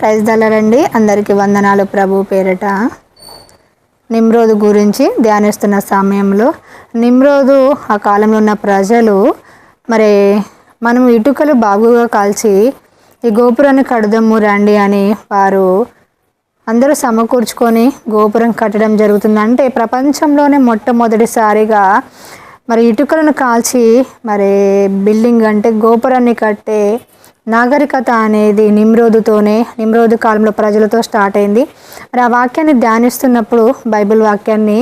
Praise దళరండి అందరికీ వందనాలు ప్రభు పేరట. నిమ్రోదు గురించి ధ్యానిస్తున్న సమయంలో నిమ్రోదు ఆ కాలంలో ఉన్న ప్రజలు మరి మనం ఇటుకలు బాగుగా కాల్చి ఈ గోపురాన్ని కడదాము రండి అని వారు అందరూ సమకూర్చుకొని గోపురం కట్టడం జరుగుతుంది. అంటే ప్రపంచంలోనే మొట్టమొదటిసారిగా మరి ఇటుకలను కాల్చి మరి బిల్డింగ్ అంటే గోపురాన్ని కట్టే నాగరికత అనేది నిమ్రోదుతోనే నిమ్రోదు కాలంలో ప్రజలతో స్టార్ట్ అయింది. మరి ఆ వాక్యాన్ని ధ్యానిస్తున్నప్పుడు బైబిల్ వాక్యాన్ని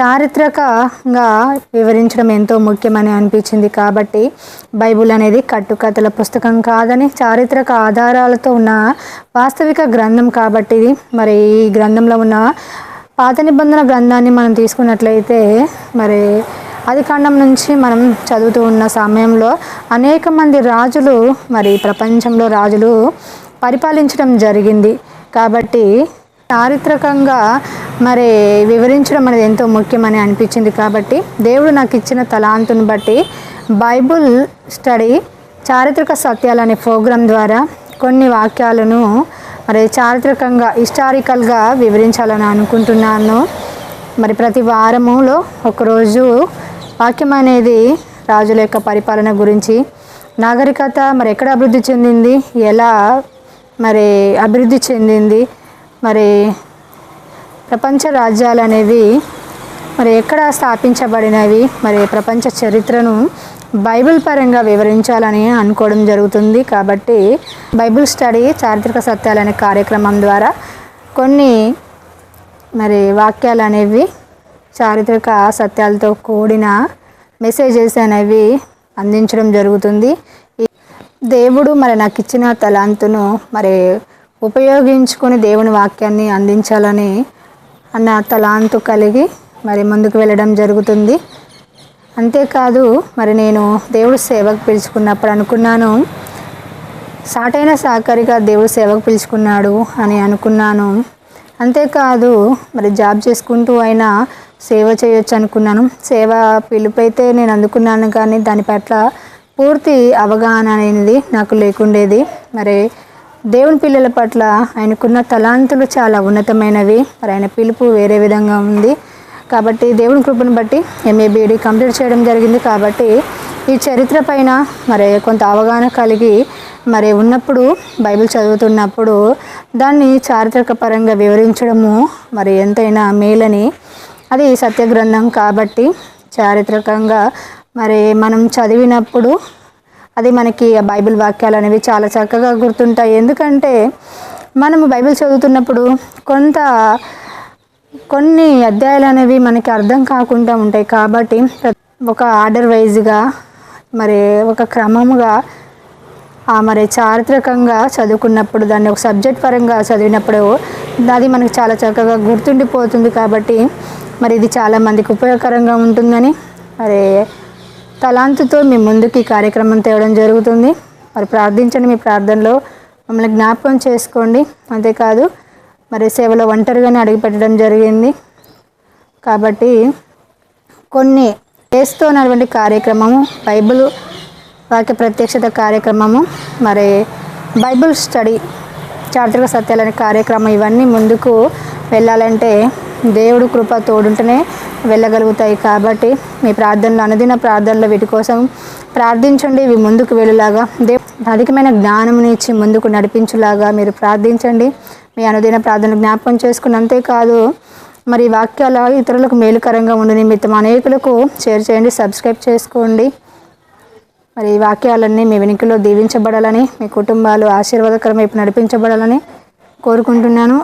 చారిత్రకంగా వివరించడం ఎంతో ముఖ్యమని అనిపించింది. కాబట్టి బైబిల్ అనేది కట్టుకథల పుస్తకం కాదని చారిత్రక ఆధారాలతో ఉన్న వాస్తవిక గ్రంథం కాబట్టి మరి ఈ గ్రంథంలో ఉన్న పాత నిబంధన గ్రంథాన్ని మనం తీసుకున్నట్లయితే మరి ఆదికాండం నుంచి మనం చదువుతూ ఉన్న సమయంలో అనేక మంది రాజులు మరి ప్రపంచంలో రాజులు పరిపాలించడం జరిగింది. కాబట్టి చారిత్రకంగా మరి వివరించడం అనేది ఎంతో ముఖ్యమని అనిపించింది. కాబట్టి దేవుడు నాకు ఇచ్చిన తలాంతుని బట్టి బైబుల్ స్టడీ చారిత్రక సత్యాలు అనే ప్రోగ్రాం ద్వారా కొన్ని వాక్యాలను మరి చారిత్రకంగా హిస్టారికల్గా వివరించాలని అనుకుంటున్నాను. మరి ప్రతి వారములో ఒకరోజు వాక్యం అనేది రాజుల యొక్క పరిపాలన గురించి. నాగరికత మరి ఎక్కడ అభివృద్ధి చెందింది? ఎలా మరి అభివృద్ధి చెందింది? మరి ప్రపంచ రాజ్యాలు అనేవి మరి ఎక్కడ స్థాపించబడినవి? మరి ప్రపంచ చరిత్రను బైబిల్ పరంగా వివరించాలని అనుకోవడం జరుగుతుంది. కాబట్టి బైబిల్ స్టడీ చారిత్రక సత్యాలు అనే కార్యక్రమం ద్వారా కొన్ని మరి వాక్యాలు అనేవి చారిత్రక సత్యాలతో కూడిన మెసేజెస్ అనేవి అందించడం జరుగుతుంది. దేవుడు మరి నాకు ఇచ్చిన తలాంతును మరి ఉపయోగించుకొని దేవుని వాక్యాన్ని అందించాలని అన్న తలాంతు కలిగి మరి ముందుకు వెళ్ళడం జరుగుతుంది. అంతేకాదు మరి నేను దేవుడు సేవకు పిలుచుకున్నప్పుడు అనుకున్నాను సాటైన సాకరిగా దేవుడు సేవకు పిలుచుకున్నాడు అని అనుకున్నాను. అంతేకాదు మరి జాబ్ చేసుకుంటూ అయినా సేవ చేయొచ్చు అనుకున్నాను. సేవ పిలుపైతే నేను అందుకున్నాను కానీ దాని పట్ల పూర్తి అవగాహన అనేది నాకు లేకుండేది. మరి దేవుని పిల్లల పట్ల ఆయనకున్న తలాంతులు చాలా ఉన్నతమైనవి. మరి ఆయన పిలుపు వేరే విధంగా ఉంది. కాబట్టి దేవుని కృపను బట్టి ఎంఏబిఈడి కంప్లీట్ చేయడం జరిగింది. కాబట్టి ఈ చరిత్ర పైన మరి కొంత అవగాహన కలిగి మరి ఉన్నప్పుడు బైబిల్ చదువుతున్నప్పుడు దాన్ని చారిత్రక పరంగా వివరించడము మరి ఎంతైనా మేలని. అది సత్య గ్రంథం కాబట్టి చారిత్రకంగా మరి మనం చదివినప్పుడు అది మనకి ఆ బైబిల్ వాక్యాలు అనేవి చాలా చక్కగా గుర్తుంటాయి. ఎందుకంటే మనము బైబిల్ చదువుతున్నప్పుడు కొంత కొన్ని అధ్యాయాలు అనేవి మనకి అర్థం కాకుండా ఉంటాయి. కాబట్టి ఒక ఆర్డర్ వైజ్గా మరి ఒక క్రమముగా మరి చారిత్రకంగా చదువుకున్నప్పుడు దాన్ని ఒక సబ్జెక్ట్ పరంగా చదివినప్పుడు అది మనకు చాలా చక్కగా గుర్తుండిపోతుంది కాబట్టి మరి ఇది చాలామందికి ఉపయోగకరంగా ఉంటుందని మరి తలాంతుతో మీ ముందుకు ఈ కార్యక్రమం తేవడం జరుగుతుంది. మరి ప్రార్థించండి మీ ప్రార్థనలో మమ్మల్ని జ్ఞాపకం చేసుకోండి. అంతేకాదు మరి సేవలో ఒంటరిగానే అడిగిపెట్టడం జరిగింది. కాబట్టి కొన్ని చేస్తూ ఉన్నటువంటి కార్యక్రమము బైబిల్ వాక్య ప్రత్యక్షత కార్యక్రమము మరి బైబిల్ స్టడీ చారిత్రక సత్యాలనే కార్యక్రమం ఇవన్నీ ముందుకు వెళ్ళాలంటే దేవుడు కృప తోడుంటేనే వెళ్ళగలుగుతాయి కాబట్టి మీ ప్రార్థనలు అనుదిన ప్రార్థనలు వీటి కోసం ప్రార్థించండి. ఇవి ముందుకు వెళ్ళేలాగా దేవు అధికమైన జ్ఞానం ఇచ్చి ముందుకు నడిపించులాగా మీరు ప్రార్థించండి. మీ అనుదిన ప్రార్థన జ్ఞాపకం చేసుకుని అంతేకాదు మరి వాక్యాల ఇతరులకు మేలుకరంగా ఉండి నిమిత్తం అనేకులకు షేర్ చేయండి సబ్స్క్రైబ్ చేసుకోండి. మరి ఈ వాక్యాలన్నీ మీ వెనుకలో దీవించబడాలని మీ కుటుంబాలు ఆశీర్వాదకరం వైపు నడిపించబడాలని కోరుకుంటున్నాను.